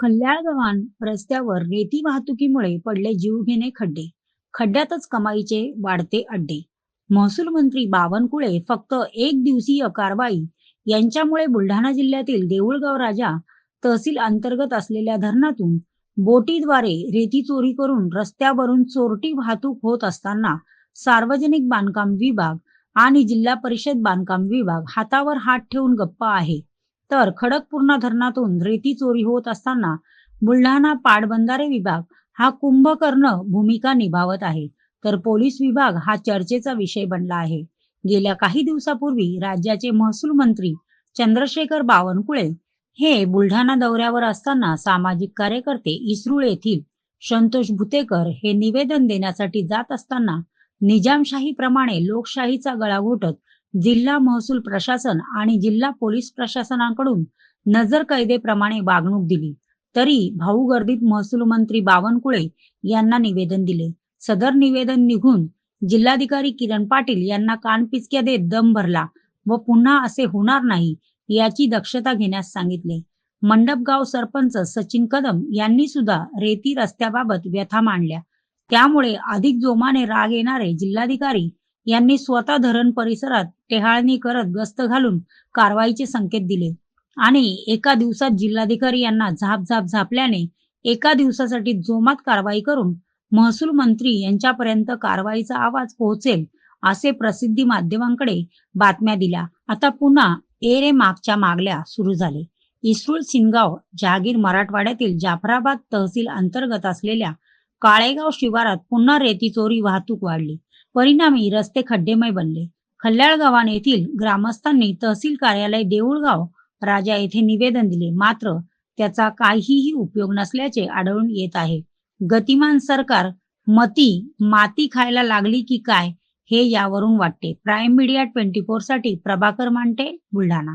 खल्ल्याळ गव्हाण रस्त्यावर रेती वाहतुकीमुळे पडले जीवघेणे खड्डे. खड्ड्यातच कमाईचे वाढते अड्डे. महसूल मंत्री बावनकुळे फक्त एक दिवसीय कारवाई यांच्यामुळे बुलढाणा जिल्ह्यातील देऊळगाव राजा तहसील अंतर्गत असलेल्या धरणातून बोटीद्वारे रेती चोरी करून रस्त्यावरून चोरटी वाहतूक होत असताना सार्वजनिक बांधकाम विभाग आणि जिल्हा परिषद बांधकाम विभाग हातावर हात ठेवून गप्प आहे. तर खडकपूर्णा धरणातून रेती चोरी होत असताना बुलढाणा पाटबंधारे विभाग हा कुंभकर्ण भूमिका निभावत आहे. तर पोलीस विभाग हा चर्चेचा विषय बनला आहे. गेल्या काही दिवसापूर्वी राज्याचे महसूल मंत्री चंद्रशेखर बावनकुळे हे बुलढाणा दौऱ्यावर असताना सामाजिक कार्यकर्ते इस्रुळ येथील संतोष भुतेकर हे निवेदन देण्यासाठी जात असताना निजामशाहीप्रमाणे लोकशाहीचा गळा घोटत जिल्हा महसूल प्रशासन आणि जिल्हा पोलीस प्रशासनाकडून नजर कैदेप्रमाणे वागणूक दिली. तरी भाऊ गर्दीत महसूल मंत्री बावनकुळे यांना निवेदन दिले. सदर निवेदन निघून जिल्हाधिकारी किरण पाटील यांना कानपिचक्या देत दम भरला व पुन्हा असे होणार नाही याची दक्षता घेण्यास सांगितले. मंडपगाव सरपंच सचिन कदम यांनी सुद्धा रेती रस्त्याबाबत व्यथा मांडल्या. त्यामुळे अधिक जोमाने राग येणारे जिल्हाधिकारी यांनी स्वतः धरण परिसरात टेहाळणी करत गस्त घालून कारवाईचे संकेत दिले. आणि एका दिवसात जिल्हाधिकारी यांना झाप झाप झापल्याने एका दिवसासाठी जोमात कारवाई करून महसूल मंत्री यांच्यापर्यंत कारवाईचा आवाज पोहोचेल असे प्रसिद्धी माध्यमांकडे बातम्या दिल्या. आता पुन्हा एरे मागच्या मागल्या सुरू झाले. इसरूळ सिनगाव जहागीर मराठवाड्यातील जाफराबाद तहसील अंतर्गत असलेल्या काळेगाव शिवारात पुन्हा रेती चोरी वाहतूक वाढली. परिणामी रस्ते खड्डेमय बनले. खल्ल्याळ गावाने येथील ग्रामस्थांनी तहसील कार्यालय देऊळगाव राजा येथे निवेदन दिले. मात्र त्याचा काहीही उपयोग नसल्याचे आढळून येत आहे. गतिमान सरकार मती माती खायला लागली की काय हे यावरून वाटते. प्राईम मीडिया ट्वेंटी फोरसाठी प्रभाकर मांटे बुलढाणा.